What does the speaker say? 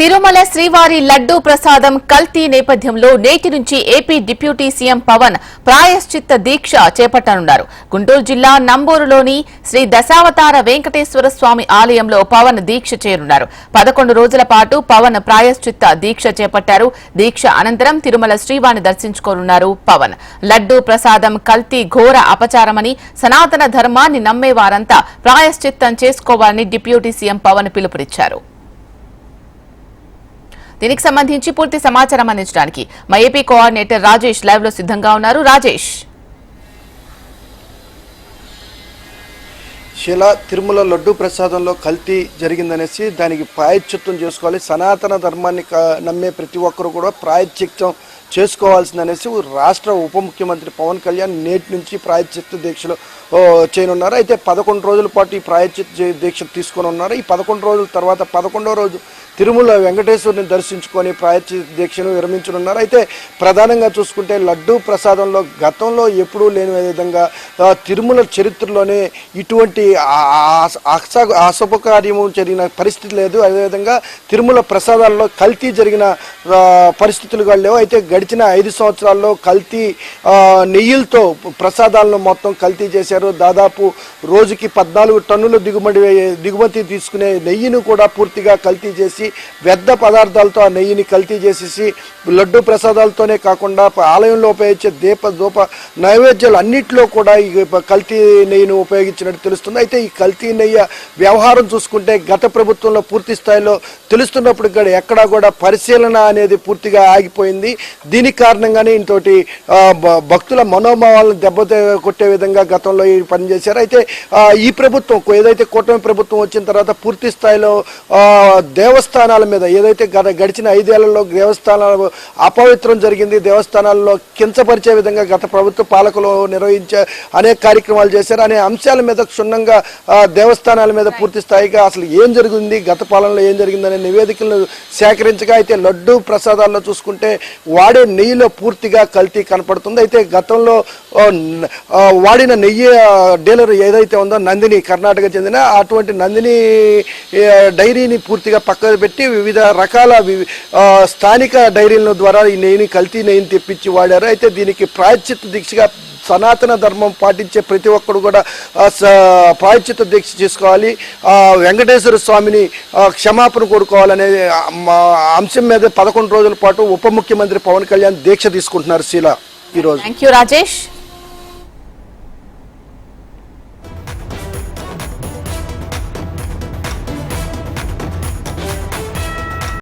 తిరుమల శ్రీవారి లడ్డూ ప్రసాదం కల్తీ నేపథ్యంలో నేటి నుంచి ఏపీ డిప్యూటీ సీఎం పవన్ ప్రాయశ్చిత్త దీక్ష చేపట్టనున్నారు. గుంటూరు జిల్లా నంబూరులోని శ్రీ దశావతార వెంకటేశ్వర స్వామి ఆలయంలో పవన్ దీక్ష చేరున్నారు. పదకొండు రోజుల పాటు పవన్ ప్రాయశ్చిత్త దీక్ష చేపట్టారు. దీక్ష అనంతరం తిరుమల శ్రీవారిని దర్శించుకోనున్నారు పవన్. లడ్డూ ప్రసాదం కల్తీ ఘోర అపచారమని సనాతన ధర్మాన్ని నమ్మే వారంతా ప్రాయశ్చిత్తం చేసుకోవాలని డిప్యూటీ సీఎం పవన్ పిలుపునిచ్చారు. దీనికి సంబంధించి పూర్తి సమాచారం అందించడానికి మా ఏపీ కోఆర్డినేటర్ రాజేష్ లైవ్లో సిద్ధంగా ఉన్నారు. రాజేష్. శిల తిరుమల లడ్డు ప్రసాదంలో కల్తీ జరిగిందనేసి దానికి ప్రాయశ్చిత్తం చేసుకోవాలి. సనాతన ధర్మాన్ని నమ్మే ప్రతి ఒక్కరు కూడా ప్రాయశ్చిత్తం చేసుకోవాల్సిందనేసి రాష్ట్ర ఉప ముఖ్యమంత్రి పవన్ కళ్యాణ్ నేటి నుంచి ప్రాయశ్చిత్త దీక్షలు చేయనున్నారు. అయితే పదకొండు రోజుల పాటు ఈ ప్రాయశ్చిత్త దీక్ష తీసుకొని ఉన్నారు. ఈ పదకొండు రోజుల తర్వాత పదకొండో రోజు తిరుమల వెంకటేశ్వరుని దర్శించుకొని ప్రాయశ్చిత్త దీక్షను విరమించనున్నారు. అయితే ప్రధానంగా చూసుకుంటే లడ్డూ ప్రసాదంలో గతంలో ఎప్పుడూ లేని విధంగా తిరుమల చరిత్రలోనే ఇటువంటి అస- జరిగిన పరిస్థితి లేదు. అదేవిధంగా తిరుమల ప్రసాదాల్లో కల్తీ జరిగిన పరిస్థితులు కూడా లేవు. అయితే గడిచిన ఐదు సంవత్సరాల్లో కల్తీ నెయ్యిలతో ప్రసాదాలను మొత్తం కల్తీ చేశారు. దాదాపు రోజుకి పద్నాలుగు టన్నుల దిగుమతి దిగుమతి తీసుకునే నెయ్యిని కూడా పూర్తిగా కల్తీ చేసి వ్యర్థ పదార్థాలతో ఆ నెయ్యిని కల్తీ చేసేసి లడ్డు ప్రసాదాలతోనే కాకుండా ఆలయంలో ఉపయోగించే దీప దూప నైవేద్యాలు అన్నింటిలో కూడా ఈ కల్తీ నెయ్యిని ఉపయోగించినట్టు తెలుస్తుంది. అయితే ఈ కల్తీనయ్య వ్యవహారం చూసుకుంటే గత ప్రభుత్వంలో పూర్తి స్థాయిలో తెలుస్తున్నప్పుడు కూడా ఎక్కడా కూడా పరిశీలన అనేది పూర్తిగా ఆగిపోయింది. దీని కారణంగానే ఇంతోటి భక్తుల మనోభావాలను దెబ్బ కొట్టే విధంగా గతంలో ఈ పనిచేశారు అయితే ఈ ప్రభుత్వం ఏదైతే కూటమి ప్రభుత్వం వచ్చిన తర్వాత పూర్తి స్థాయిలో దేవస్థానాల మీద ఏదైతే గత గడిచిన ఐదేళ్ళలో దేవస్థానాలు అపవిత్రం జరిగింది దేవస్థానాల్లో కించపరిచే విధంగా గత ప్రభుత్వ పాలకులు నిర్వహించే అనేక కార్యక్రమాలు చేశారు. అనే అంశాల మీద క్షుణ్ణంగా ఆ, దేవస్థానాల మీద పూర్తి స్థాయిగా అసలు ఏం జరిగింది గత పాలనలో ఏం జరిగిందనే నివేదికలను సేకరించగా అయితే లడ్డు ప్రసాదాల్లో చూసుకుంటే వాడే నెయ్యిలో పూర్తిగా కల్తీ కనపడుతుంది. అయితే గతంలో వాడిన నెయ్యి డీలర్ ఏదైతే ఉందో నందిని కర్ణాటక చెందిన అటువంటి నందిని డైరీని పూర్తిగా పక్కన పెట్టి వివిధ రకాల స్థానిక డైరీల ద్వారా ఈ నెయ్యిని కల్తీ నెయ్యిని తెప్పించి వాడారు. అయితే దీనికి ప్రాయశ్చిత్త దీక్షగా సనాతన ధర్మం పాటించే ప్రతి ఒక్కరు కూడా ప్రాయచిత దీక్ష చేసుకోవాలి. ఆ, వెంకటేశ్వర స్వామిని క్షమాపణ కోరుకోవాలనే అంశం మీద పదకొండు రోజుల పాటు ఉప ముఖ్యమంత్రి పవన్ కళ్యాణ్ దీక్ష తీసుకుంటున్నారు శీల ఈరోజు. Thank you Rajesh